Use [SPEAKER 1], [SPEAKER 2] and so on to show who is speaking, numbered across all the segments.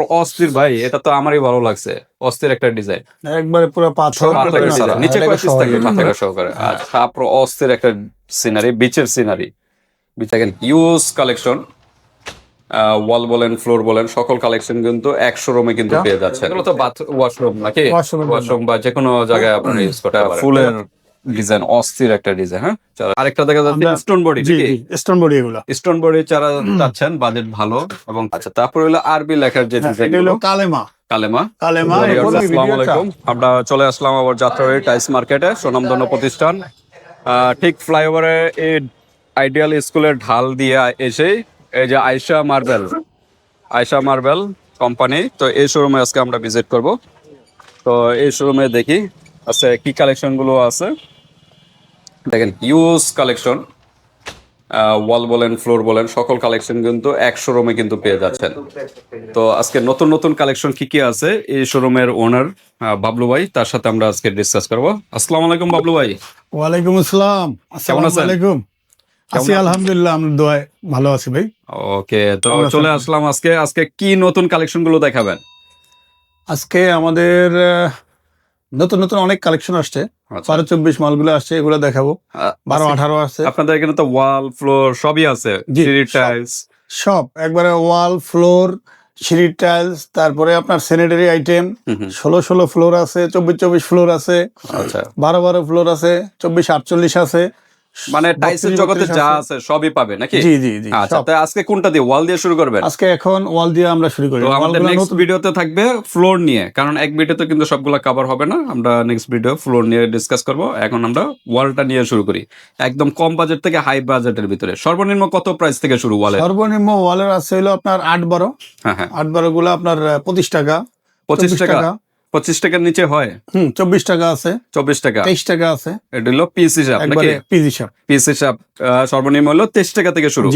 [SPEAKER 1] তারপর অস্থির ভাই এটা তো আমারই ভালো লাগছে। অস্থির একটা ডিজাইন
[SPEAKER 2] একবারে পুরো পাথর
[SPEAKER 1] নিচে
[SPEAKER 2] এটাকে
[SPEAKER 1] থাকে
[SPEAKER 2] সহজে-
[SPEAKER 1] সহকারে। আচ্ছা তারপর অস্থির একটা সিনারি বিচের সিনারি দেখেন ইউজ কালেকশন ওয়াল বলেন ফ্লোর বলেন সকল কালেকশন কিন্তু এক শোরুমে কিন্তু পেয়ে যাচ্ছে এগুলো তো বাথ ওয়াশরুম নাকি। ওয়াশরুম বা যে কোনো জায়গায় আপনারা ইউজ করতে পারেন। ফুলের ডিজাইন অস্থির একটা ডিজাইন হ্যাঁ? আরেকটা দেখা যাচ্ছে স্টোন বডি
[SPEAKER 2] স্টোন বডি এগুলো।
[SPEAKER 1] স্টোন বডি চাচ্ছেন বাজেট ভালো এবং আচ্ছা তারপর হলো আরবি লেখার যে
[SPEAKER 2] হ্যাঁ,
[SPEAKER 1] ডিজাইন
[SPEAKER 2] হলো কালেমা।
[SPEAKER 1] কালেমা।
[SPEAKER 2] কালেমা
[SPEAKER 1] আসসালামু আলাইকুম। আমরা চলে আসলাম আবার যাত্রাবাড়ি টাইস মার্কেটে সুনামধন্য প্রতিষ্ঠান। ঠিক ফ্লাইওভারে এই আইডিয়াল স্কুলের ঢাল দিয়ে এসে এই যে Ayesha marble Ayesha marble company তো এই শোরুমে আজকে আমরা ভিজিট করব। তো এই শোরুমে দেখি আছে কি কালেকশনগুলো আছে? দেখেন ইউজ কালেকশন ওয়াল বলেন ফ্লোর বলেন সকল কালেকশন কিন্তু এক শোরুমে কিন্তু পেয়ে যাচ্ছেন। তো আজকে নতুন নতুন কালেকশন কি কি আছে? এই শোরুমের ওনার বাবলু ভাই তার সাথে আমরা আজকে ডিসকাস করব। আসসালামু আলাইকুম বাবলু ভাই।
[SPEAKER 2] ওয়ালাইকুম আসসালাম। আসসালামু
[SPEAKER 1] আছেন?
[SPEAKER 2] আলাইকুম। আছি আলহামদুলিল্লাহ আমরা দোয়ায় ভালো আছি ভাই।
[SPEAKER 1] ওকে তো চলে আসলাম আজকে। আজকে কি নতুন কালেকশনগুলো দেখাবেন?
[SPEAKER 2] আজকে আমাদের নতুন নতুন অনেক কালেকশন আসছে। বারো চব্বিশ মালগুলো আসছে এগুলো দেখাবো। বারো আঠারো আছে।
[SPEAKER 1] আপনাদের এখানে তো ওয়াল ফ্লোর সবই আছে। টাইলস।
[SPEAKER 2] সব। একবারে ওয়াল ফ্লোর সিঁড়ির টাইলস তারপরে আপনার স্যানিটারি আইটেম ষোলো ষোলো ফ্লোর আছে চব্বিশ চব্বিশ ফ্লোর আছে
[SPEAKER 1] আচ্ছা।
[SPEAKER 2] বারো বারো ফ্লোর আছে চব্বিশ আটচল্লিশ আছে
[SPEAKER 1] মানে টাইলসের
[SPEAKER 2] 32
[SPEAKER 1] জগতে যা
[SPEAKER 2] আছে।
[SPEAKER 1] সবই পাবে নাকি?
[SPEAKER 2] জি জি জি
[SPEAKER 1] আচ্ছা। তাই আজকে কোনটা দিয়ে? ওয়াল দিয়ে শুরু করবেন?
[SPEAKER 2] আজকে এখন ওয়াল দিয়ে আমরা শুরু করি।
[SPEAKER 1] তো আমাদের নেক্সট ভিডিওতে থাকবে ফ্লোর নিয়ে কারণ এক ভিডিওতে কিন্তু সবগুলো কভার হবে না। আমরা নেক্সট ভিডিও ফ্লোর নিয়ে ডিসকাস করব। এখন আমরা ওয়ালটা নিয়ে শুরু করি। একদম কম বাজেট থেকে হাই বাজেটের ভিতরে। সর্বনিম্ন কত প্রাইস থেকে শুরু ওয়ালের
[SPEAKER 2] সর্বনিম্ন ওয়ালের আছে হলো আপনার আট বারো।
[SPEAKER 1] হ্যাঁ হ্যাঁ।
[SPEAKER 2] আট বারো গুলো আপনার আহ, পঁচিশ টাকা
[SPEAKER 1] পঁচিশ
[SPEAKER 2] চব্বিশ
[SPEAKER 1] টাকা। পঁচিশ টাকার নিচে হয়?
[SPEAKER 2] হুম চব্বিশ টাকা আছে।
[SPEAKER 1] চব্বিশ টাকা।
[SPEAKER 2] তেইশ টাকা আছে।
[SPEAKER 1] এটা হলো পিস হিসাব নাকি?
[SPEAKER 2] পিস হিসাব
[SPEAKER 1] পিস হিসাব সর্বনিম্ন হলো তেইশ টাকা থেকে শুরু।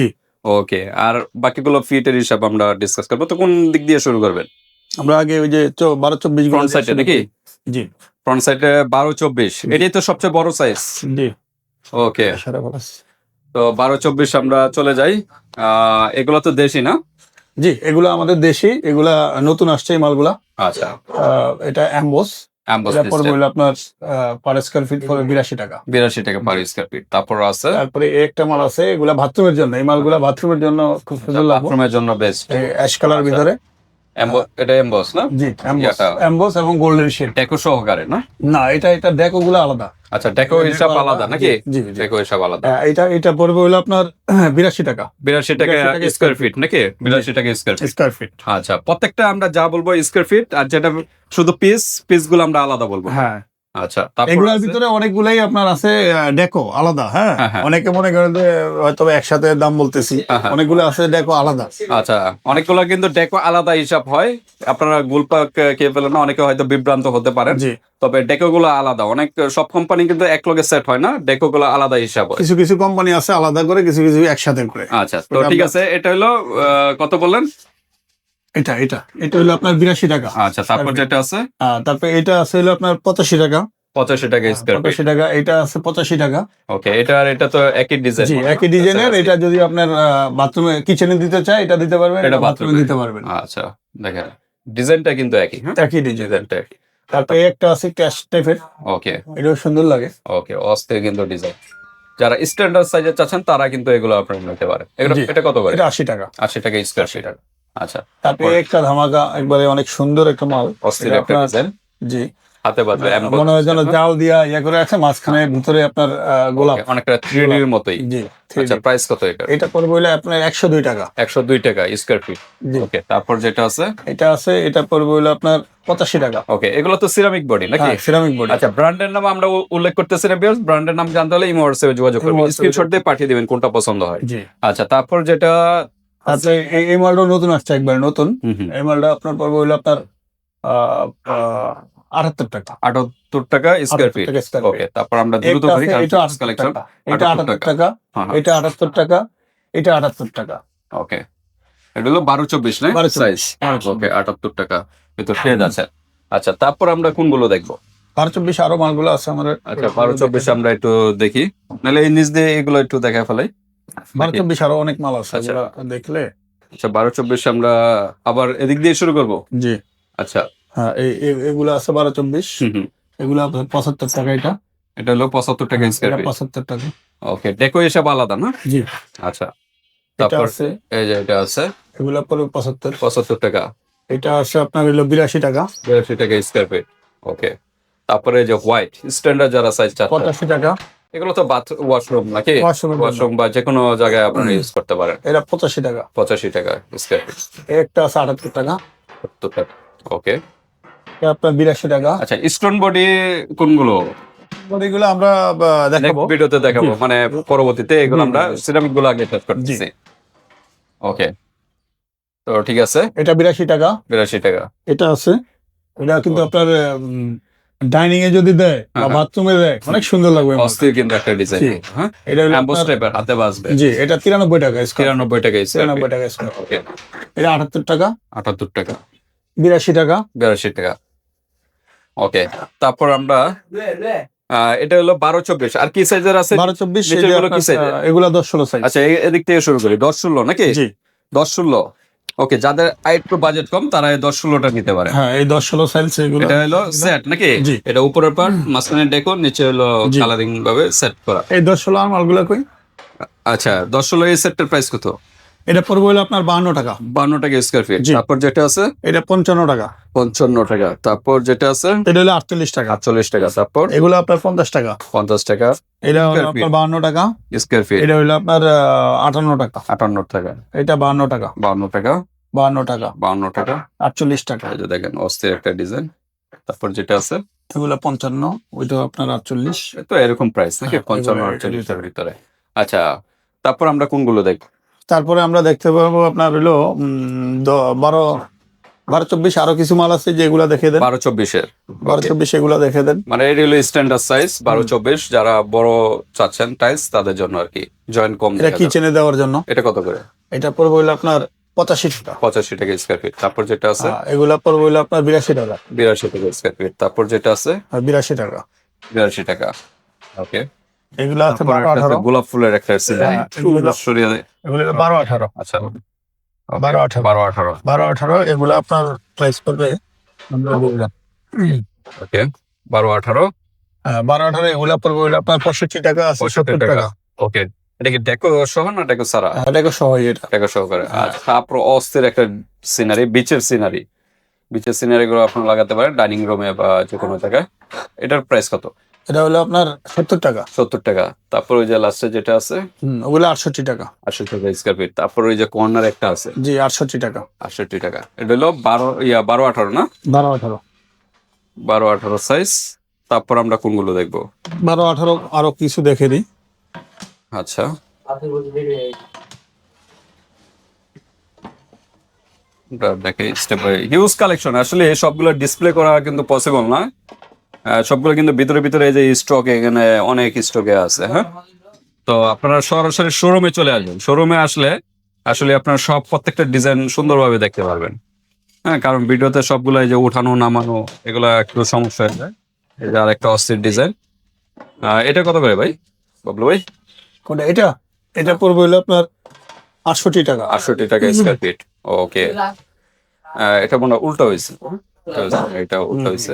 [SPEAKER 1] ওকে আর বাকিগুলো ফিটের হিসাব আমরা ডিসকাস করব। তো কোন দিক দিয়ে শুরু করবেন?
[SPEAKER 2] আমরা আগে ওই যে বারো চব্বিশ
[SPEAKER 1] ফ্রন্ট সাইডে নাকি?
[SPEAKER 2] জি।
[SPEAKER 1] ফ্রন্ট সাইডে বারো চব্বিশ। এটাই তো সবচেয়ে বড় সাইজ
[SPEAKER 2] জি।
[SPEAKER 1] ওকে। তো বারো চব্বিশ আমরা চলে যাই। আহ, এগুলো তো দেশি না?
[SPEAKER 2] জি এগুলো আমাদের দেশি এগুলা নতুন আসছে এই মালগুলা।
[SPEAKER 1] আচ্ছা।
[SPEAKER 2] এটা অ্যাম্বোস আপনার পার স্কোয়ার ফিট বিরাশি টাকা।
[SPEAKER 1] বিরাশি টাকা পার স্কোয়ার ফিট তারপর আছে?
[SPEAKER 2] তারপরে একটা মাল আছে এগুলা বাথরুমের জন্য। এই মালগুলা বাথরুমের জন্য খুব সুন্দর
[SPEAKER 1] বাথরুমের জন্য বেস্ট
[SPEAKER 2] অ্যাশ কালার ভিতরে।
[SPEAKER 1] এটা এমবস না?
[SPEAKER 2] জি। এবং গোল্ডেন শেড
[SPEAKER 1] ডেকো সহকারে না?
[SPEAKER 2] না এটা এটা ডেকো গুলো আলাদা।
[SPEAKER 1] আচ্ছা ডেকো হিসাব আলাদা। নাকি?
[SPEAKER 2] জি
[SPEAKER 1] ডেকো হিসাব আলাদা।
[SPEAKER 2] আহ, এটা এটা পড়বে হলো আপনার বিরাশি টাকা।
[SPEAKER 1] বিরাশি টাকা
[SPEAKER 2] 82 টাকা
[SPEAKER 1] স্কোয়ার ফিট নাকি? বিরাশি টাকা স্কোয়ার ফিট
[SPEAKER 2] স্কোয়ার ফিট
[SPEAKER 1] আচ্ছা প্রত্যেকটা আমরা যা বলব স্কোয়ার ফিট আর যেটা শুধু পিস পিসগুলো আমরা আলাদা বলব।
[SPEAKER 2] হ্যাঁ।
[SPEAKER 1] আচ্ছা
[SPEAKER 2] এগুলোর ভিতরে অনেকগুলাই আপনার আছে ডেকো আলাদা হ্যাঁ?
[SPEAKER 1] হ্যাঁ, হ্যাঁ।
[SPEAKER 2] অনেকে মনে করেন যে হয়তো একসাথে দাম বলতেছি
[SPEAKER 1] হ্যাঁ।
[SPEAKER 2] অনেকগুলো আছে ডেকো আলাদা।
[SPEAKER 1] আচ্ছা অনেকগুলো কিন্তু ডেকো আলাদা হিসাব হয়। আপনারা গুলপাক কে ফেলেন না অনেকে হয়তো বিভ্রান্ত হতে পারেন। তবে ডেকো গুলো আলাদা। অনেক সব কোম্পানি কিন্তু এক লগে সেট হয় না ডেকো গুলো আলাদা হিসাব হয়।
[SPEAKER 2] কিছু কিছু কোম্পানি আছে আলাদা করে কিছু কিছু একসাথে করে।
[SPEAKER 1] আচ্ছা তো ঠিক আছে এটা হলো কত বললেন?
[SPEAKER 2] এটা এটা। এটা হলো আপনার বিরাশি টাকা।
[SPEAKER 1] আচ্ছা তারপর যেটা আছে?
[SPEAKER 2] তারপরে এটা আছে হলো আপনার পঁচাশি টাকা।
[SPEAKER 1] পঁচাশি টাকা স্কোয়ার
[SPEAKER 2] পঁচাশি টাকা এটা আছে পঁচাশি টাকা।
[SPEAKER 1] ওকে এটা আর এটা তো একই ডিজাইন
[SPEAKER 2] জি একই ডিজাইনের এটা যদি আপনার বাথরুমে কিচেনে দিতে চায় এটা দিতে পারবেন
[SPEAKER 1] এটা
[SPEAKER 2] বাথরুমে দিতে পারবেন।
[SPEAKER 1] আচ্ছা দেখেন। ডিজাইনটা কিন্তু একই হ্যাঁ?
[SPEAKER 2] একই ডিজাইন
[SPEAKER 1] ডিজাইনটা একই।
[SPEAKER 2] তারপরে একটা আছে ক্যাশ টাইপের
[SPEAKER 1] ওকে
[SPEAKER 2] এটাও সুন্দর লাগে।
[SPEAKER 1] ওকে অস্থির কিন্তু ডিজাইন যারা স্ট্যান্ডার্ড সাইজের চাচ্ছেন তারা কিন্তু এগুলো আপনারা নিতে পারে এটা কত করে?
[SPEAKER 2] এটা আশি টাকা।
[SPEAKER 1] আশি টাকা স্কোয়ার ফিট আচ্ছা
[SPEAKER 2] তারপরে? একটা ধামাকা একবারে অনেক সুন্দর একটা মাল।
[SPEAKER 1] অস্থির একটা ডিজাইন
[SPEAKER 2] জি।
[SPEAKER 1] হাতে বাঁধবে এমন
[SPEAKER 2] মনে হয় যেন জাল দিয়া ইয়ে করে আছে মাঝখানে ভিতরে আপনার গোলাপ।
[SPEAKER 1] অনেকটা থ্রি এর মতোই।
[SPEAKER 2] জি
[SPEAKER 1] আচ্ছা প্রাইস কত এটা
[SPEAKER 2] এটা পড়বে হইলে আপনার একশো দুই টাকা।
[SPEAKER 1] একশো দুই টাকা স্কোয়ার ফিট ওকে তারপর যেটা আছে?
[SPEAKER 2] এটা আছে এটা পড়বে হইলে আপনার পঁচাশি টাকা।
[SPEAKER 1] ওকে এগুলো তো সিরামিক বডি নাকি?
[SPEAKER 2] সিরামিক বডি
[SPEAKER 1] আচ্ছা ব্র্যান্ডের নাম আমরা উল্লেখ করতেছি না বিয়ার্স ব্র্যান্ডের নাম জানতে হলে ইমো হোয়াটসঅ্যাপে যোগাযোগ করবেন। স্ক্রিনশট দিয়ে পাঠিয়ে দিবেন কোনটা পছন্দ হয়।
[SPEAKER 2] জি।
[SPEAKER 1] আচ্ছা তারপর যেটা
[SPEAKER 2] তারপরে এই- মালটা নতুন আসছে একবার নতুন। এই মালটা আপনার পড়বে হইলে আপনার আটাত্তর টাকা।
[SPEAKER 1] আটাত্তর টাকা স্কোয়ার ফিট ওকে তারপর আমরা দ্রুত করি
[SPEAKER 2] এটা আটাত্তর
[SPEAKER 1] কালেকশন
[SPEAKER 2] টাকা। এটা আটাত্তর
[SPEAKER 1] টাকা। হ্যাঁ হ্যাঁ।
[SPEAKER 2] এটা আটাত্তর টাকা। এটা আটাত্তর টাকা।
[SPEAKER 1] ওকে এটা হলো বারো চব্বিশ না
[SPEAKER 2] 12
[SPEAKER 1] সাইজ ওকে আটাত্তর টাকা। ভিতর পেয়ে যাচ্ছে আচ্ছা তারপর আমরা কোনগুলো দেখব?
[SPEAKER 2] বারো চব্বিশ আরও মালগুলো আছে আমাদের।
[SPEAKER 1] আচ্ছা বারো চব্বিশ আমরা একটু দেখি। নাহলে এই নিচ দিয়ে এগুলো একটু দেখা ফেলাই।
[SPEAKER 2] বারো চব্বিশ আরও অনেক মাল আছে
[SPEAKER 1] আচ্ছা।
[SPEAKER 2] দেখলে।
[SPEAKER 1] আচ্ছা বারো চব্বিশ আমরা আবার এদিক দিয়ে শুরু করব?
[SPEAKER 2] জি।
[SPEAKER 1] আচ্ছা।
[SPEAKER 2] হ্যাঁ এই এগুলো আছে বারো চব্বিশ। এগুলো আপনার পঁচাত্তর টাকা এটা।
[SPEAKER 1] এটা হলো পঁচাত্তর টাকা স্কোয়ার ফিট
[SPEAKER 2] পঁচাত্তর টাকা।
[SPEAKER 1] ওকে ডেকো এসব আলাদা না?
[SPEAKER 2] জি।
[SPEAKER 1] আচ্ছা। তারপর এই যে এটা আছে।
[SPEAKER 2] এগুলো পঁচাত্তর।
[SPEAKER 1] পঁচাত্তর টাকা।
[SPEAKER 2] এটা আছে আপনার হলো বিরাশি টাকা।
[SPEAKER 1] বিরাশি টাকা স্কোয়ার ফিট ওকে। তারপরে যে হোয়াইট স্ট্যান্ডার্ড যারা সাইজ
[SPEAKER 2] পঁচাশি টাকা।
[SPEAKER 1] এগুলো তো বাথ ওয়াশরুম নাকি। ওয়াশরুম বা যে কোনো জায়গায় আপনারা ইউজ করতে পারেন।
[SPEAKER 2] এটা পঁচাশি টাকা।
[SPEAKER 1] পঁচাশি টাকা স্কোয়ার ফিট
[SPEAKER 2] একটা আছে আটাত্তর টাকা।
[SPEAKER 1] সত্তর টাকা ওকে
[SPEAKER 2] আপনার বিরাশি টাকা।
[SPEAKER 1] আচ্ছা স্টোন বডি কোনগুলো?
[SPEAKER 2] এগুলো আমরা দেখাবো।
[SPEAKER 1] ভিডিওতে দেখাবো। মানে পরবর্তীতে এগুলো আমরা সিরামিকগুলো আগে টেস্ট করতেছি। ওকে তো ঠিক আছে।
[SPEAKER 2] এটা বিরাশি টাকা।
[SPEAKER 1] বিরাশি টাকা।
[SPEAKER 2] এটা আছে। এটা কিন্তু আপনার ডাইনিং এ যদি দেয় বা
[SPEAKER 1] হ্যাঁ।
[SPEAKER 2] বাথরুমে দেয় অনেক সুন্দর লাগবে
[SPEAKER 1] অস্থির কিন্তু একটা ডিজাইন হ্যাঁ?
[SPEAKER 2] এটা হলো
[SPEAKER 1] অ্যাম্বোস টাইপের হাতে বাজবে
[SPEAKER 2] জি এটা তিরানব্বই টাকা স্কোয়ার
[SPEAKER 1] তিরানব্বই টাকা
[SPEAKER 2] তিরানব্বই টাকা স্কোয়ার
[SPEAKER 1] ওকে
[SPEAKER 2] এটা আটাত্তর টাকা।
[SPEAKER 1] আটাত্তর টাকা।
[SPEAKER 2] বিরাশি টাকা।
[SPEAKER 1] বিরাশি টাকা। ওকে তারপর আমরা এটা হলো বারো চব্বিশ। আর কি সাইজের আছে?
[SPEAKER 2] বারো চব্বিশ
[SPEAKER 1] নিচেরগুলো কি size এর?
[SPEAKER 2] এগুলা দশ ষোলো সাইজ
[SPEAKER 1] আচ্ছা এদিক থেকে শুরু করি। দশ ষোলো নাকি? দশ ষোলো। ওকে যাদের একটু বাজেট কম তারা এই দশ ষোলোটা নিতে পারে।
[SPEAKER 2] হ্যাঁ এই দশ ষোলো সাইজ এগুলো
[SPEAKER 1] এটা হলো সেট নাকি। এটা উপরের পার্ট মাঝখানে ডেকো নিচে হলো। কালারিং ভাবে সেট করা।
[SPEAKER 2] এই দশ ষোলো আর মালগুলো কই?
[SPEAKER 1] আচ্ছা দশ ষোলো এই সেটটার প্রাইস কত?
[SPEAKER 2] এটা পড়বে হলো আপনার বাহান্ন টাকা।
[SPEAKER 1] বান্ন টাকা স্কোয়ার ফিট তারপর যেটা আছে?
[SPEAKER 2] এটা পঞ্চান্ন টাকা।
[SPEAKER 1] পঞ্চান্ন টাকা। তারপর যেটা আছে?
[SPEAKER 2] এটা হলো আটচল্লিশ টাকা।
[SPEAKER 1] আটচল্লিশ টাকা। তারপর?
[SPEAKER 2] এগুলো আপনার পঞ্চাশ টাকা।
[SPEAKER 1] পঞ্চাশ টাকা।
[SPEAKER 2] এটা হলো আপনার বাহান্ন টাকা।
[SPEAKER 1] স্কোয়ার ফিট
[SPEAKER 2] এটা হলো আপনার আটান্ন টাকা।
[SPEAKER 1] আটান্ন টাকা।
[SPEAKER 2] এটা বাহান্ন টাকা।
[SPEAKER 1] বাউন্ন টাকা।
[SPEAKER 2] বাহান্ন টাকা।
[SPEAKER 1] বাউন্ন টাকা।
[SPEAKER 2] আটচল্লিশ টাকা।
[SPEAKER 1] এই যে দেখেন অস্থির একটা ডিজাইন তারপর যেটা আছে?
[SPEAKER 2] এগুলো পঞ্চান্ন ওইটা আপনার আটচল্লিশ।
[SPEAKER 1] তো এরকম প্রাইস নাকি?
[SPEAKER 2] হ্যাঁ,
[SPEAKER 1] পঞ্চান্ন আটচল্লিশের ভিতরে। আচ্ছা তারপর আমরা কোনগুলো দেখব
[SPEAKER 2] তারপরে আমরা দেখতে পাবো আপনার হলো বারো বারো চব্বিশ আরও কিছু মাল আছে যেগুলা দেখে দেন।
[SPEAKER 1] বারো চব্বিশের।
[SPEAKER 2] বারো চব্বিশ এগুলা দেখে দেন।
[SPEAKER 1] মানে এটি হলো স্ট্যান্ডার্ড সাইজ বারো চব্বিশ। যারা বড় চাচ্ছেন টাইলস তাদের জন্য আর কি। জয়েন্ট কম
[SPEAKER 2] এটা। কিচেনে দেওয়ার জন্য।
[SPEAKER 1] এটা কত করে?
[SPEAKER 2] এটা পড়বে হলো আপনার পঁচাশি টাকা
[SPEAKER 1] পঁচাশি টাকা স্কোয়ার ফিট তারপর যেটা আছে?
[SPEAKER 2] আহ, এগুলা পড়বে হলো আপনার বিরাশি টাকা।
[SPEAKER 1] বিরাশি টাকা স্কোয়ার ফিট তারপর যেটা আছে?
[SPEAKER 2] বিরাশি টাকা।
[SPEAKER 1] বিরাশি টাকা। ওকে।
[SPEAKER 2] এগুলা আছে বারো আঠারো
[SPEAKER 1] গোলাপ ফুলের একটা
[SPEAKER 2] হ্যাঁ, হলো বারো আঠারো
[SPEAKER 1] আচ্ছা
[SPEAKER 2] বারো আঠারো।
[SPEAKER 1] বারো আঠারো
[SPEAKER 2] বারো আঠারো এগুলো আপনার প্রাইস পড়বে
[SPEAKER 1] ওকে। বারো আঠারো
[SPEAKER 2] হ্যাঁ, বারো আঠারো এগুলা পড়বে হলো আপনার পঁয়ষট্টি টাকা আছে
[SPEAKER 1] পঁয়ষট্টি
[SPEAKER 2] সত্তর
[SPEAKER 1] টাকা। ওকে। এটা কি ডেকো সহ না ডেকো সারা
[SPEAKER 2] হ্যাঁ, এটা সহজ এটা।
[SPEAKER 1] ডেকো সহকারে
[SPEAKER 2] হ্যাঁ।
[SPEAKER 1] আচ্ছা অস্থির একটা সিনারি বিচের সিনারি বিচের সিনারি গুলো আপনারা লাগাতে পারেন ডাইনিং রুমে বা যে কোনো জায়গায়। এটার প্রাইস কত?
[SPEAKER 2] এটা হলো আপনার সত্তর টাকা।
[SPEAKER 1] সত্তর টাকা। তারপর ওই যে লাস্টে যেটা আছে?
[SPEAKER 2] ওগুলো আটষট্টি টাকা।
[SPEAKER 1] আটষট্টি টাকা স্কোয়ার ফিট তারপর ওই যে কর্নার একটা আছে?
[SPEAKER 2] জি আটষট্টি টাকা।
[SPEAKER 1] আটষট্টি টাকা। এটা হলো বারো ইয়া বারো আঠারো না?
[SPEAKER 2] বারো আঠারো।
[SPEAKER 1] বারো আঠারো সাইজ তারপর আমরা কোনগুলো দেখব?
[SPEAKER 2] বারো আঠারো আরও কিছু দেখে দিই।
[SPEAKER 1] আচ্ছা। এটা স্টেপ বাই হিউজ কালেকশন আসলে সবগুলো ডিসপ্লে করা কিন্তু পসিবল না সবগুলো কিন্তু ভিতরে ভিতরে এই যে স্টক এখানে অনেক স্টকে আছে হ্যাঁ? তো আপনারা সরাসরি শোরুমে চলে আসবেন। শোরুমে আসলে আসলে আপনারা সব প্রত্যেকটা ডিজাইন সুন্দরভাবে দেখতে পারবেন। হ্যাঁ কারণ ভিডিওতে সবগুলো এই যে উঠানো নামানো এগুলো একটু সমস্যা হয়ে যায়। এই যে আরেকটা অস্থির ডিজাইন এটা কত করে ভাই? বাবলু ভাই?
[SPEAKER 2] কোনটা? এটা? এটা পড়বে হলো আপনার আটষট্টি টাকা।
[SPEAKER 1] আটষট্টি টাকা স্কোয়ার ফিট ওকে এটা মনে হয় উল্টো হয়েছে। এটা উল্টো হয়েছে।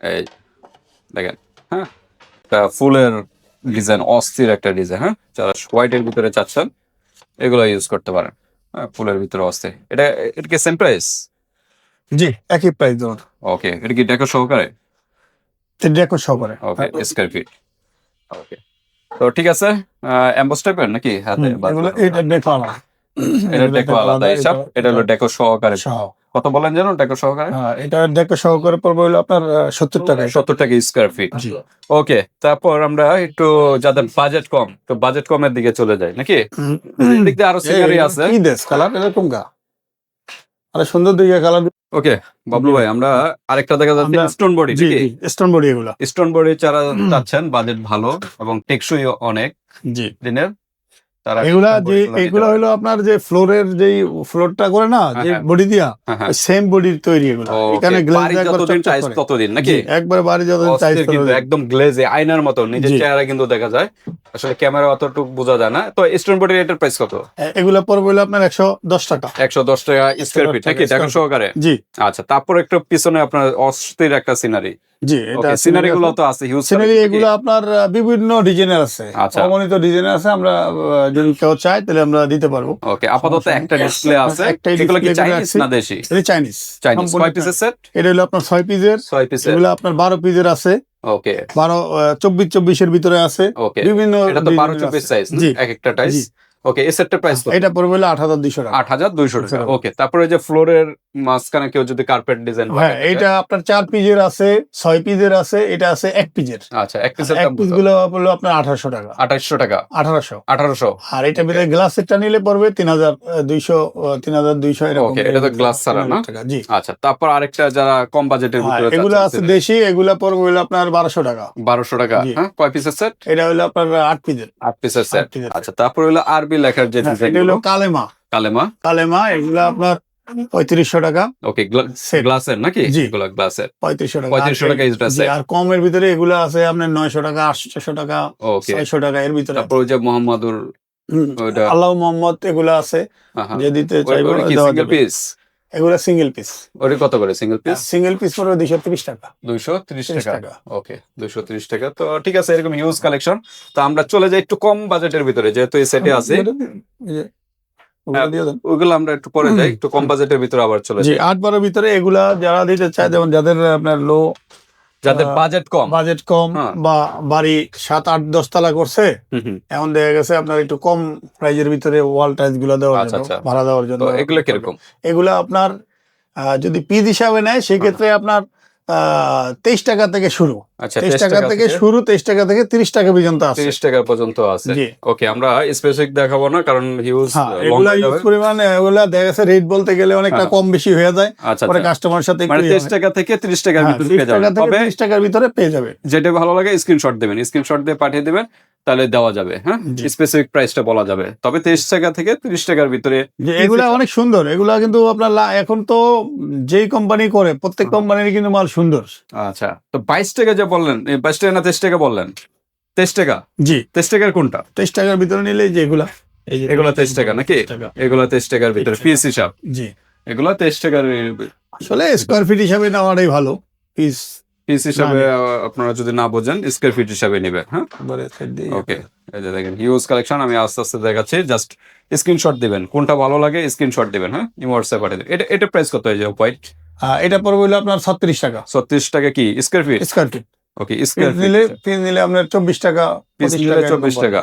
[SPEAKER 1] এই দেখেন হ্যাঁ? ফুলের ডিজাইন অস্থির একটা ডিজাইন হ্যাঁ? যারা হোয়াইটের ভিতরে চাচ্ছেন এগুলো ইউজ করতে পারেন। হ্যাঁ ফুলের ভিতরে অস্থির। এটা এটা কি সেম প্রাইস
[SPEAKER 2] জি একই প্রাইস ধর
[SPEAKER 1] ওকে এটা কি ডেকো সহকারে?
[SPEAKER 2] ডেকো সহকারে।
[SPEAKER 1] ওকে স্কোয়ার ফিট ওকে তো ঠিক আছে অ্যাম্বোস টাইপের নাকি হাতে
[SPEAKER 2] এটা ডেকো আলাদা
[SPEAKER 1] এটা ডেকো আলাদা হিসাব এটা হলো ডেকো সহকারে। কত বলেন জানো ডেকো সহকারে?
[SPEAKER 2] হ্যাঁ এটা ডেকো সহকারে পড়বে হলো আপনার সত্তর টাকা।
[SPEAKER 1] সত্তর টাকা স্কোয়ার ফিট ওকে তারপর আমরা একটু যাদের বাজেট কম তো বাজেট কমের দিকে চলে যাই নাকি? দিয়ে আরও সিনারি আছে।
[SPEAKER 2] কি দেশ? কালার এরকম গা। আরে সুন্দর দিকে কালার
[SPEAKER 1] ওকে বাবলু ভাই আমরা আরেকটা দেখা যাচ্ছে স্টোন বডি
[SPEAKER 2] স্টোন বডি এগুলো।
[SPEAKER 1] স্টোন বডি যারা চাচ্ছেন বাজেট ভালো এবং টেকসই অনেক
[SPEAKER 2] জি।
[SPEAKER 1] দিনের। তারা
[SPEAKER 2] এগুলা যে এগুলা হলো আপনার যে ফ্লোরের যে ফ্লোরটা করে না
[SPEAKER 1] হ্যাঁ,
[SPEAKER 2] যে
[SPEAKER 1] হ্যাঁ।
[SPEAKER 2] বডি দিয়া
[SPEAKER 1] হ্যাঁ, হ্যাঁ।
[SPEAKER 2] সেম বডির তৈরি এগুলো। এখানে গ্লেজ
[SPEAKER 1] যতদিন
[SPEAKER 2] করে।
[SPEAKER 1] ততদিন নাকি?
[SPEAKER 2] একবার বাড়ি যতদিন টাইলস
[SPEAKER 1] কিন্তু একদম গ্লেজে আয়নার মতো নিজের চেহারা কিন্তু দেখা যায়। আসলে ক্যামেরা অতটুকু বোঝা যায় না। তো স্টোন বডির এটার প্রাইস কত?
[SPEAKER 2] এগুলা পড়বে হলো আপনার একশো দশ টাকা।
[SPEAKER 1] একশো দশ টাকা স্কোয়ার ফিট নাকি
[SPEAKER 2] টাকা
[SPEAKER 1] সহকারে?
[SPEAKER 2] জি।
[SPEAKER 1] আচ্ছা তারপর একটু পিছনে আপনার অস্থির একটা সিনারি
[SPEAKER 2] জি এটা
[SPEAKER 1] সিনারি গুলো তো আছে হিউজ
[SPEAKER 2] সিনারি এগুলো আপনার বিভিন্ন ডিজাইনের আছে।
[SPEAKER 1] আচ্ছা।
[SPEAKER 2] অগণিত ডিজাইনের আছে আমরা যদি কেউ চায় তাহলে আমরা দিতে পারব।
[SPEAKER 1] ওকে আপাতত একটা ডিসপ্লে আছে।
[SPEAKER 2] একটাই
[SPEAKER 1] এগুলো কি চাইনিজ না দেশি?
[SPEAKER 2] এটা চাইনিজ
[SPEAKER 1] চাইনিজ কয় পিসের সেট
[SPEAKER 2] এটা হলো আপনার ছয় পিসের
[SPEAKER 1] ছয় পিসের
[SPEAKER 2] এগুলো আপনার বারো পিসের আছে।
[SPEAKER 1] ওকে
[SPEAKER 2] বারো আহ, চব্বিশ চব্বিশের ভিতরে আছে। বিভিন্ন
[SPEAKER 1] এটা তো বারো
[SPEAKER 2] ডিজাইনের
[SPEAKER 1] চব্বিশ
[SPEAKER 2] আছে।
[SPEAKER 1] সাইজ
[SPEAKER 2] জি।
[SPEAKER 1] এক একটা। ওকে এই সেটটার প্রাইস
[SPEAKER 2] এটা পড়বে হলো আট হাজার দুইশো টাকা।
[SPEAKER 1] আট হাজার দুইশো টাকা
[SPEAKER 2] টাকা।
[SPEAKER 1] ওকে তারপরে যে ফ্লোরের মাঝখানে কেউ যদি কার্পেট ডিজাইন
[SPEAKER 2] হ্যাঁ এটা আপনার চার পিজের আছে ছয় পিজের আছে এটা আছে এক পিজের
[SPEAKER 1] আচ্ছা এক পিসের
[SPEAKER 2] এক
[SPEAKER 1] দাম
[SPEAKER 2] পিসগুলো আপনার টাকা।
[SPEAKER 1] আঠাশশো টাকা।
[SPEAKER 2] আঠারোশো।
[SPEAKER 1] আঠারোশো।
[SPEAKER 2] আর এটা ভিতরে গ্লাসেরটা নিলে পড়বে তিন হাজার দুইশো তিন হাজার দুইশো এরকম।
[SPEAKER 1] Okay, এটা তো glass ছাড়া না?
[SPEAKER 2] জি।
[SPEAKER 1] আচ্ছা তারপর আরেকটা যারা কম বাজেটের
[SPEAKER 2] আর
[SPEAKER 1] ভিতরে
[SPEAKER 2] এগুলো আছে দেশি এগুলা পড়বে হলো আপনার বারোশো টাকা।
[SPEAKER 1] বারোশো টাকা
[SPEAKER 2] জি।
[SPEAKER 1] হ্যাঁ? কয় পিসের সেট
[SPEAKER 2] এটা হলো আপনার আট পিজের
[SPEAKER 1] আট পিসের সেট আচ্ছা তারপর হলো আরবি লেখার যে
[SPEAKER 2] হ্যাঁ, এটা হলো কালেমা।
[SPEAKER 1] কালেমা?
[SPEAKER 2] কালেমা এগুলো আপনার পঁয়ত্রিশশো টাকা
[SPEAKER 1] ওকে। গ্লাসের নাকি। এগুলো গ্লাসের
[SPEAKER 2] পঁয়ত্রিশশো টাকা।
[SPEAKER 1] পঁয়ত্রিশশো
[SPEAKER 2] আর
[SPEAKER 1] টাকা
[SPEAKER 2] আর কমের ভিতরে এগুলো আছে আপনার নয়শো টাকা আটশো টাকা ছয়শো টাকা এর ভিতরে।
[SPEAKER 1] তারপর যে মোহাম্মদুর
[SPEAKER 2] আল্লাহ মোহাম্মদ এগুলো আছে। যে দিতে চাইব
[SPEAKER 1] সিঙ্গেল পিস
[SPEAKER 2] এগুলো সিঙ্গেল পিস
[SPEAKER 1] ওটা কত করে? সিঙ্গেল পিস
[SPEAKER 2] সিঙ্গেল পিস পড়বে দুইশো ত্রিশ টাকা।
[SPEAKER 1] দুইশো ত্রিশ টাকা। ওকে দুইশো ত্রিশ টাকা। তো ঠিক আছে এরকম হিউজ কালেকশন তো আমরা চলে যাই একটু কম বাজেটের ভিতরে যেহেতু এই সেটে আছে।
[SPEAKER 2] ওগুলো দেন।
[SPEAKER 1] ওইগুলো আমরা একটু পরে যাই একটু কম বাজেটের ভিতরে আবার চলে যাই।
[SPEAKER 2] আট বারোর ভিতরে এগুলা যারা দিতে চায় যেমন যাদের আপনার লো
[SPEAKER 1] যাদের বাজেট কম
[SPEAKER 2] বাজেট কম
[SPEAKER 1] হ্যাঁ।
[SPEAKER 2] বা বাড়ি সাত আট দশ তালা করছে এমন দেখা গেছে আপনার একটু কম প্রাইজের ভিতরে ওয়াল টাইলসগুলো দেওয়ার
[SPEAKER 1] আচ্ছা,
[SPEAKER 2] জন্য
[SPEAKER 1] আচ্ছা।
[SPEAKER 2] ভাড়া দেওয়ার জন্য
[SPEAKER 1] এগুলো কীরকম
[SPEAKER 2] এগুলা আপনার যদি পিস হিসাবে নেয় সেক্ষেত্রে আপনার তেইশ টাকা থেকে শুরু।
[SPEAKER 1] আচ্ছা
[SPEAKER 2] তেইশ টাকা থেকে শুরু তেইশ টাকা থেকে তিরিশ টাকা পর্যন্ত আছে।
[SPEAKER 1] তিরিশ টাকা পর্যন্ত আছে। ওকে আমরা স্পেসিফিক দেখাবো না কারণ হিউজ
[SPEAKER 2] হ্যাঁ এগুলা ইউজ পরিমাণে এগুলা দেখা গেছে রেট বলতে গেলে অনেকটা
[SPEAKER 1] হ্যাঁ।
[SPEAKER 2] কম বেশি হয়ে যায়।
[SPEAKER 1] আচ্ছা
[SPEAKER 2] পরে
[SPEAKER 1] আচ্ছা।
[SPEAKER 2] কাস্টমার সাথে
[SPEAKER 1] মানে
[SPEAKER 2] ইয়ে
[SPEAKER 1] তেইশ টাকা থেকে তিরিশ টাকার
[SPEAKER 2] হ্যাঁ,
[SPEAKER 1] ভিতরে পেয়ে যাবে
[SPEAKER 2] তিরিশ টাকার ভিতরে পেয়ে যাবে।
[SPEAKER 1] যেটা ভালো লাগে স্ক্রিনশট দেবেন। স্ক্রিনশট দিয়ে পাঠিয়ে দেবেন। তাহলে দেওয়া যাবে হ্যাঁ। স্পেসিফিক প্রাইসটা বলা যাবে। তবে তেইশ টাকা থেকে তিরিশ টাকার ভিতরে
[SPEAKER 2] এগুলা অনেক সুন্দর এগুলা কিন্তু আপনার এখন তো যেই কোম্পানি করে প্রত্যেক কোম্পানির কিন্তু মাল সুন্দর।
[SPEAKER 1] আচ্ছা তো বাইশ টাকা যে বললেন বাইশ টাকা না তেইশ টাকা বললেন? তেইশ টাকা?
[SPEAKER 2] জি।
[SPEAKER 1] তেইশ টাকার কোনটা?
[SPEAKER 2] তেইশ টাকার ভিতরে নিলে যে এগুলা
[SPEAKER 1] তেইশ টাকা নাকি। এগুলো তেইশ টাকার ভিতরে। পিস হিসাব।
[SPEAKER 2] জি।
[SPEAKER 1] এগুলো তেইশ টাকার
[SPEAKER 2] আসলে স্কোয়ার ফিট হিসাবে নেওয়াটাই ভালো পিস
[SPEAKER 1] পিস হিসাবে আপনারা যদি না বোঝেন স্কোয়ার ফিট হিসাবে নেবেন হ্যাঁ? ওকে এই যে দেখেন হিউজ কালেকশন আমি আস্তে আস্তে দেখাচ্ছি জাস্ট স্ক্রিনশট দিবেন। কোনটা ভালো লাগে স্ক্রিনশট দিবেন হ্যাঁ? হোয়াটসঅ্যাপ পাঠিয়ে দেবেন। এটা এটা প্রাইস কত হয়ে যায় হোয়াইট
[SPEAKER 2] এটা পড়বে হলো আপনার ছত্রিশ টাকা।
[SPEAKER 1] ছত্রিশ টাকা কি? Square feet
[SPEAKER 2] square feet
[SPEAKER 1] okay square
[SPEAKER 2] নিলে পিস নিলে আপনার চব্বিশ টাকা
[SPEAKER 1] পিস নিলে চব্বিশ টাকা।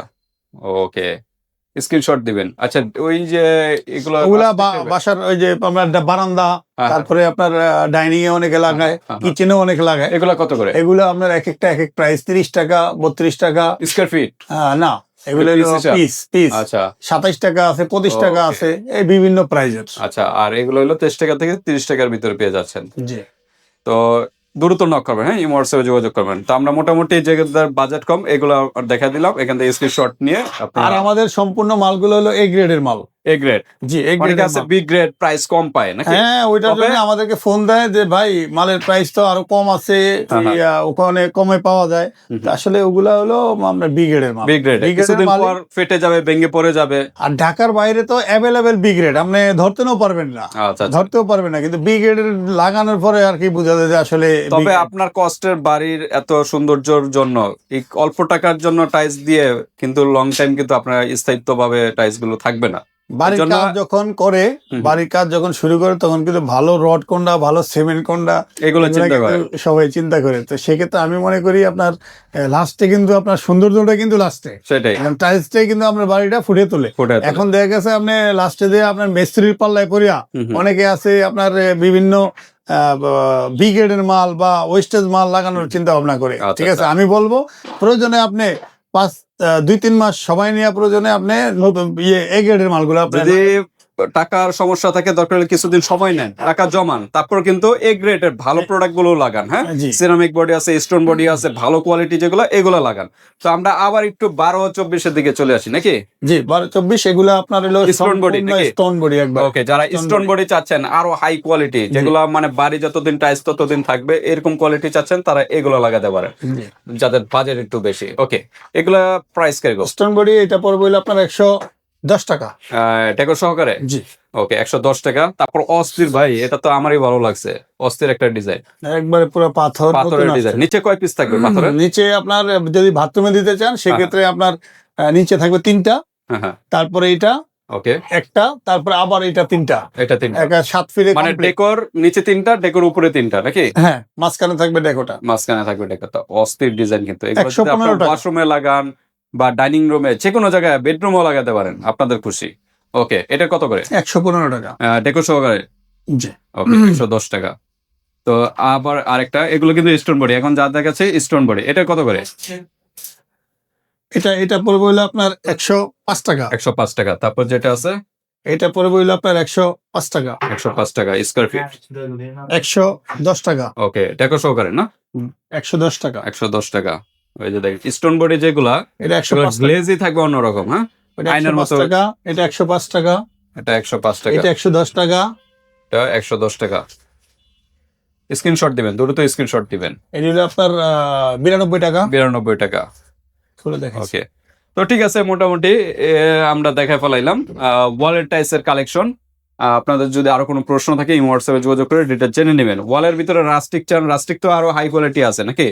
[SPEAKER 1] ওকে স্ক্রিনশট দিবেন। আচ্ছা ওই যে এগুলো
[SPEAKER 2] ওগুলা বাসার ওই যে আপনার বারান্দা
[SPEAKER 1] হ্যাঁ,
[SPEAKER 2] তারপরে আপনার ডাইনিং এ অনেকে লাগায়
[SPEAKER 1] হ্যাঁ, হ্যাঁ।
[SPEAKER 2] কিচেনে অনেক লাগায়।
[SPEAKER 1] এগুলা কত করে?
[SPEAKER 2] এগুলো আপনার এক একটা এক এক প্রাইস তিরিশ টাকা বত্রিশ টাকা।
[SPEAKER 1] স্কোয়ার ফিট
[SPEAKER 2] না এগুলো পিস পিস
[SPEAKER 1] আচ্ছা।
[SPEAKER 2] সাতাইশ টাকা আছে পঁচিশ টাকা আছে এই বিভিন্ন প্রাইজের
[SPEAKER 1] আচ্ছা আর এগুলো হলো তেইশ টাকা থেকে তিরিশ টাকার ভিতরে পেয়ে যাচ্ছেন।
[SPEAKER 2] জি।
[SPEAKER 1] তো দ্রুত নক করবেন হ্যাঁ ইমো হোয়াটসঅ্যাপে যোগাযোগ করবেন। তো আমরা মোটামুটি যে বাজেট কম, এগুলো দেখা দিলাম। এখান থেকে স্ক্রিনশট নিয়ে
[SPEAKER 2] আর আমাদের সম্পূর্ণ মালগুলো হলো এ গ্রেডের মাল।
[SPEAKER 1] এ গ্রেড
[SPEAKER 2] জি এ গ্রেডের
[SPEAKER 1] আছে বি গ্রেড প্রাইস কম পায় নাকি?
[SPEAKER 2] হ্যাঁ ওইটার জন্য আমাদেরকে ফোন দেয় যে ভাই মালের প্রাইস তো আরও কম আছে
[SPEAKER 1] হ্যাঁ, হ্যাঁ।
[SPEAKER 2] ওখানে কমে পাওয়া যায়। আসলে ওগুলা হলো আমরা বি গ্রেডের মাল।
[SPEAKER 1] বি গ্রেড কিছুদিন পর ফেটে যাবে ভেঙে পড়ে যাবে।
[SPEAKER 2] আর ঢাকার বাইরে তো অ্যাভেলেবেল বি গ্রেড আপনি ধরতেও পারবেন না।
[SPEAKER 1] আচ্ছা আচ্ছা।
[SPEAKER 2] ধরতেও পারবেন না কিন্তু বি গ্রেডের লাগানোর পরে আর কি বোঝা যায় যে আসলে
[SPEAKER 1] তবে আপনার কষ্টের বাড়ির এত সৌন্দর্যের জন্য এই অল্প টাকার জন্য টাইলস দিয়ে কিন্তু লং টাইম কিন্তু আপনার স্থায়িত্ব ভাবে টাইলসগুলো থাকবে না।
[SPEAKER 2] বাড়ির কাজ যখন করে বাড়ির কাজ যখন শুরু করে তখন কিন্তু ভালো রড কোনটা ভালো সিমেন্ট কোনটা
[SPEAKER 1] এগুলো চিন্তা করে।
[SPEAKER 2] সবাই চিন্তা করে। তো সেক্ষেত্রে আমি মনে করি আপনার লাস্টে কিন্তু আপনার সৌন্দর্যটা কিন্তু লাস্টে
[SPEAKER 1] সেটাই।
[SPEAKER 2] টাইলসটাই কিন্তু আপনার বাড়িটা ফুটে তোলে। এখন দেখা গেছে আপনি লাস্টে দিয়ে আপনার মিস্ত্রির পাল্লায় পড়িয়া। অনেকে আছে আপনার বিভিন্ন ব্রিগেডের মাল বা ওয়েস্টেজ মাল লাগানোর চিন্তা ভাবনা করে।
[SPEAKER 1] আচ্ছা,
[SPEAKER 2] ঠিক আছে?
[SPEAKER 1] আচ্ছা।
[SPEAKER 2] আমি বলব প্রয়োজনে আপনি পাঁচ দুই তিন মাস সময় নেওয়া প্রয়োজনে আপনি নতুন ইয়ে এ গ্রেডের মালগুলো আপনি
[SPEAKER 1] টাকার সমস্যা থাকে দরকার হলে কিছুদিন সময় নেন টাকা জমান। তারপর কিন্তু এ গ্রেডের ভালো প্রোডাক্টগুলো লাগান হ্যাঁ? সিরামিক বডি আছে স্টোন বডি আছে ভালো কোয়ালিটি যেগুলো এগুলো লাগান। তো আমরা আবার একটু বারো চব্বিশের দিকে চলে আসি নাকি?
[SPEAKER 2] জি বারো চব্বিশ এগুলো আপনার হলো
[SPEAKER 1] body নাকি?
[SPEAKER 2] স্টোন বডি একবার।
[SPEAKER 1] ওকে যারা স্টোন বডি চাচ্ছেন আরও হাই কোয়ালিটি যেগুলো মানে বাড়ি যতদিন টাইস ততদিন থাকবে এরকম কোয়ালিটি চাচ্ছেন তারা এগুলো লাগাতে পারে যাদের বাজেট একটু বেশি। ওকে এগুলা প্রাইস কীরকম
[SPEAKER 2] স্টোন বডি এটা পড়বে হলো আপনার একশো দশ টাকা।
[SPEAKER 1] টেকো সহকারে?
[SPEAKER 2] জি।
[SPEAKER 1] ওকে একশো দশ টাকা। তারপর অস্থির ভাই এটা তো আমারই ভালো লাগছে। অস্থির একটা ডিজাইন।
[SPEAKER 2] একবারে পুরো পাথর
[SPEAKER 1] পাথরের ডিজাইন। নিচে কয় পিস থাকবে পাথরের?
[SPEAKER 2] নিচে আপনার যদি বাথরুমে দিতে চান সেক্ষেত্রে আপনার নিচে থাকবে তিনটা।
[SPEAKER 1] হ্যাঁ হ্যাঁ।
[SPEAKER 2] তারপরে এটা
[SPEAKER 1] ওকে।
[SPEAKER 2] একটা তারপরে আবার এটা তিনটা।
[SPEAKER 1] এটা তিনটা।
[SPEAKER 2] একটা সাত ফিরে
[SPEAKER 1] মানে ডেকোর নিচে তিনটা ডেকোর উপরে তিনটা নাকি?
[SPEAKER 2] হ্যাঁ মাঝখানে থাকবে ডেকোটা।
[SPEAKER 1] মাঝখানে থাকবে ডেকোর তো অস্থির ডিজাইন কিন্তু। এগুলো
[SPEAKER 2] 115
[SPEAKER 1] যদি
[SPEAKER 2] টাকা।
[SPEAKER 1] ওয়াশরুমে লাগান বা ডাইনিং রুমে যে কোনো জায়গায় বেডরুমও লাগাতে পারেন আপনাদের খুশি। ওকে এটা কত করে?
[SPEAKER 2] একশো পনেরো টাকা।
[SPEAKER 1] ডেকোর সহকারে
[SPEAKER 2] জি।
[SPEAKER 1] ওকে একশো দশ টাকা। তো আবার আরেকটা এগুলো কিন্তু স্টোন বডি এখন যা দেখাচ্ছে স্টোন বডি এটা কত করে?
[SPEAKER 2] এটা এটা পড়বে হইল আপনার একশো পাঁচ টাকা।
[SPEAKER 1] একশো পাঁচ টাকা তারপর যেটা আছে?
[SPEAKER 2] এটা পড়বে হইল আপনার একশো পাঁচ টাকা।
[SPEAKER 1] একশো পাঁচ টাকা স্কোয়ার ফিট
[SPEAKER 2] একশো দশ টাকা।
[SPEAKER 1] ওকে ডেকোর সহকারে না?
[SPEAKER 2] একশো দশ টাকা।
[SPEAKER 1] একশো দশ টাকা। ওই যে দেখ স্টোন বডি যেগুলা
[SPEAKER 2] এটা একশো
[SPEAKER 1] গ্লেজই থাকবে অন্যরকম হ্যাঁ? আয়নার মতো।
[SPEAKER 2] টাকা এটা একশো পাঁচ টাকা।
[SPEAKER 1] এটা একশো পাঁচ টাকা।
[SPEAKER 2] এটা একশো দশ টাকা।
[SPEAKER 1] এটা একশো দশ টাকা। স্ক্রিনশট দিবেন দ্রুত স্ক্রিনশট দিবেন।
[SPEAKER 2] এটি হলো আপনার বিরানব্বই টাকা।
[SPEAKER 1] বিরানব্বই টাকা।
[SPEAKER 2] খুলে দেখেন
[SPEAKER 1] ওকে তো ঠিক আছে মোটামুটি আমরা দেখা ফেলাইলাম। ওয়ালের টাইসের কালেকশন আপনাদের যদি আরও কোনো প্রশ্ন থাকে এই হোয়াটসঅ্যাপে যোগাযোগ করে ডিটেল জেনে নেবেন। ওয়ালের ভিতরে রাস্টিক চান রাস্টিক তো আরও হাই কোয়ালিটি আছে নাকি?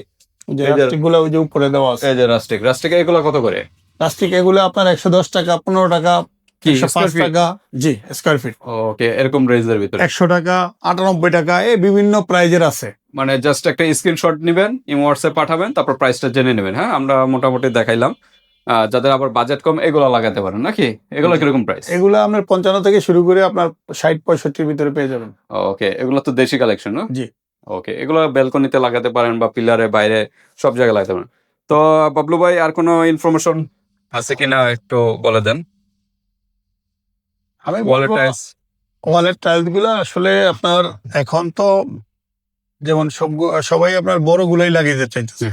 [SPEAKER 2] যে
[SPEAKER 1] এই যে-
[SPEAKER 2] রাস্টিকগুলো ওই যে উপরে দেওয়া আছে।
[SPEAKER 1] এই যে রাস্টিক রাস্টিক এগুলো কত করে?
[SPEAKER 2] রাস্টিক এগুলো আপনার একশো দশ টাকা পনেরো টাকা জি স্কোয়ার ফিট
[SPEAKER 1] ওকে এরকম রেঞ্জের ভিতরে।
[SPEAKER 2] একশো টাকা আটানব্বই টাকা এই বিভিন্ন প্রাইজের আছে।
[SPEAKER 1] মানে জাস্ট একটা স্ক্রিনশট নেবেন ইমো হোয়াটসঅ্যাপ পাঠাবেন তারপর প্রাইসটা জেনে নেবেন হ্যাঁ? আমরা মোটামুটি দেখাইলাম। যাদের আবার বাজেট কম এগুলো লাগাতে পারেন নাকি? এগুলো কীরকম প্রাইস
[SPEAKER 2] এগুলো আপনার পঞ্চান্ন থেকে শুরু করে আপনার ষাট পঁয়ষট্টির ভিতরে পেয়ে যাবেন।
[SPEAKER 1] ওকে এগুলো তো দেশি কালেকশন না?
[SPEAKER 2] জি।
[SPEAKER 1] ওকে এগুলো ব্যালকনিতে লাগাতে পারেন বা পিলারে বাইরে সব জায়গায় লাগাতে পারেন। তো বাবলু ভাই আর কোনো ইনফরমেশন আছে কিনা একটু বলে দেন?
[SPEAKER 2] আমি
[SPEAKER 1] ওয়ালেট টাইস
[SPEAKER 2] ওয়ালেট টাইলসগুলো আসলে আপনার এখন তো যেমন সব সবাই আপনার বড় গুলাই লাগিয়ে চাইতেছে।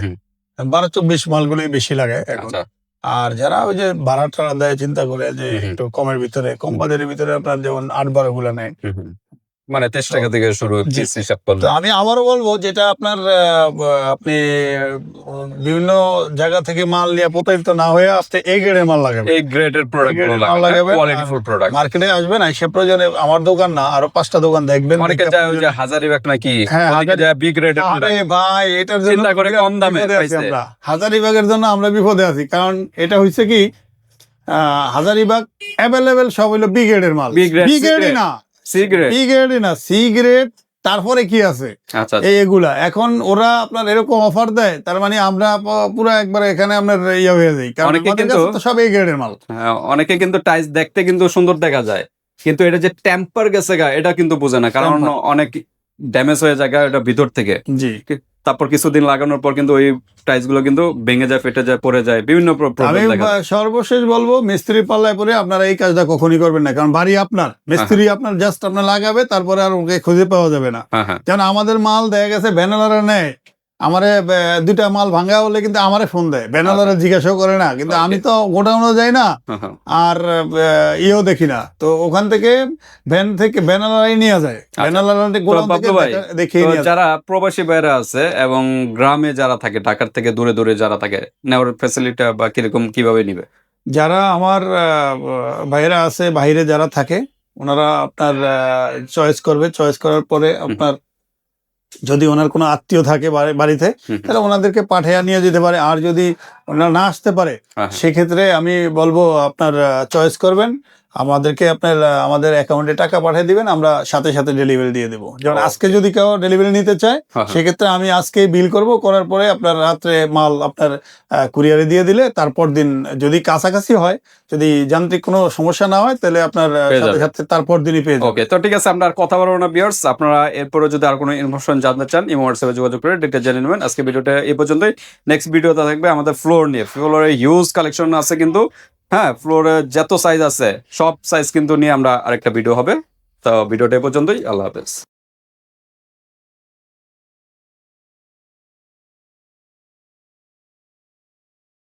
[SPEAKER 2] বারো চব্বিশ মালগুলোই বেশি লাগায় এখন।
[SPEAKER 1] আচ্ছা।
[SPEAKER 2] আর যারা ওই যে ভাড়া টাড়া দেয় চিন্তা করে যে। একটু কমের ভিতরে কম বাজারের ভিতরে আপনার যেমন আট বারো গুলো নেয়
[SPEAKER 1] মানে তেইশ টাকা থেকে শুরু হিসাব করলে।
[SPEAKER 2] আমি আবারও বলব যেটা আপনার আপনি বিভিন্ন জায়গা থেকে মাল নিয়ে প্রতারিত না হয়ে আসতে এই গ্রেডের মাল লাগাবে
[SPEAKER 1] এই গ্রেডের প্রোডাক্ট
[SPEAKER 2] মাল লাগাবে,
[SPEAKER 1] কোয়ালিটি ফুল প্রোডাক্ট
[SPEAKER 2] মার্কেটে আসবেন সে প্রয়োজনে আমার দোকান না আরও পাঁচটা দোকান দেখবেন।
[SPEAKER 1] অনেকে যায় যে নাকি
[SPEAKER 2] হ্যাঁ,
[SPEAKER 1] যায় বিগ রেটের
[SPEAKER 2] আরে ভাই এটার জন্য
[SPEAKER 1] চিন্তা করে কম দামে।
[SPEAKER 2] আমরা। হাজারিবাগের জন্য আমরা বিপদে আছি কারণ এটা হচ্ছে কি হাজারিবাগ অ্যাভেলেবেল সব হইল বি গ্রেডের মাল। বি গ্রেডই না।
[SPEAKER 1] সি গ্রেড
[SPEAKER 2] না সিগারেট তারপরে কি আছে?
[SPEAKER 1] আচ্ছা
[SPEAKER 2] এই এগুলা এখন ওরা আপনার এরকম অফার দেয় তার মানে আমরা পুরো একবার এখানে আপনার ইয়ে হয়ে যাই। কারণ
[SPEAKER 1] অনেকে কিন্তু-
[SPEAKER 2] সব এই গ্রেডের মাল।
[SPEAKER 1] হ্যাঁ, অনেকে কিন্তু টাইস দেখতে কিন্তু সুন্দর দেখা যায়। কিন্তু এটা যে টেম্পার গেছে গা এটা কিন্তু বোঝে না। কারণ অনেক ড্যামেজ হয়ে যায় গা এটা ভিতর থেকে।
[SPEAKER 2] জি।
[SPEAKER 1] তারপর কিছুদিন লাগানোর পর কিন্তু ওই টাইলসগুলো কিন্তু ভেঙে যায় ফেটে যায় পড়ে যায় বিভিন্ন
[SPEAKER 2] আমি সর্বশেষ বলব মিস্ত্রি পাল্লায় পরে আপনারা এই কাজটা কখনই করবেন না কারণ বাড়ি আপনার মিস্ত্রি আপনার জাস্ট আপনার লাগাবে তারপরে আর ওকে খুঁজে পাওয়া যাবে না।
[SPEAKER 1] হ্যাঁ হ্যাঁ।
[SPEAKER 2] যেমন আমাদের মাল দেখা গেছে ভ্যানেলারা নেয়। আমারে দুইটা মাল ভাঙা হলে কিন্তু আমারে ফোন দেয়। ব্যানালারা জিজ্ঞাসাও করে না কিন্তু আমি তো গোডাউনও যাই না
[SPEAKER 1] হ্যাঁ।
[SPEAKER 2] আর ইয়েও দেখি না। তো ওখান থেকে ভ্যান থেকে ব্যানালারাই নিয়ে যায়। ব্যানালারা গোডাউন
[SPEAKER 1] বাবলু ভাই,
[SPEAKER 2] দেখা-
[SPEAKER 1] যারা প্রবাসী বাইরে আছে এবং গ্রামে যারা থাকে ঢাকার থেকে দূরে দূরে যারা থাকে নেওয়ার ফ্যাসিলিটি বা কীরকম কীভাবে নিবে?
[SPEAKER 2] যারা আমার ভাইয়েরা আছে বাইরে যারা থাকে ওনারা আপনার চয়েস করবে। চয়েস করার পরে আপনার যদি ওনার কোনো আত্মীয় থাকে বাড়ি- বাড়িতে। তাহলে ওনাদেরকে পাঠিয়ে নিয়ে যেতে পারে আর যদি ওনারা না আসতে পারে। সেক্ষেত্রে আমি বলব আপনার চয়েস করবেন আমাদেরকে আপনার আমাদের অ্যাকাউন্টে টাকা পাঠিয়ে দিবেন আমরা সাথে সাথে ডেলিভারি দিয়ে দেবো। যেমন আজকে যদি কেউ ডেলিভারি নিতে চায়
[SPEAKER 1] হ্যাঁ, হ্যাঁ।
[SPEAKER 2] সেক্ষেত্রে আমি আজকে বিল করব করার পরে আপনার রাত্রে মাল আপনার কুরিয়ারে দিয়ে দিলে তারপর দিন যদি কাছাকাছি হয় যদি যান্ত্রিক কোনো সমস্যা না হয় তাহলে আপনার সাথে সাথে তারপর দিনই পেয়ে
[SPEAKER 1] ওকে তো ঠিক আছে আমরা আর কথা বলব না বিয়ার্স আপনারা এরপরে যদি আর কোনো ইনফরমেশন জানতে চান ইমো হোয়াটসঅ্যাপে যোগাযোগ করে ডিটেল জেনে নেবেন। আজকে ভিডিওটা এই পর্যন্তই। নেক্সট ভিডিওটা থাকবে আমাদের ফ্লোর নিয়ে। ফ্লোরে হিউজ কালেকশন আছে কিন্তু হ্যাঁ ফ্লোরে যত সাইজ আছে, সব সাইজ কিন্তু নিয়ে আমরা আরেকটা ভিডিও হবে। তো ভিডিওটা পর্যন্তই। আল্লাহ হাফেজ।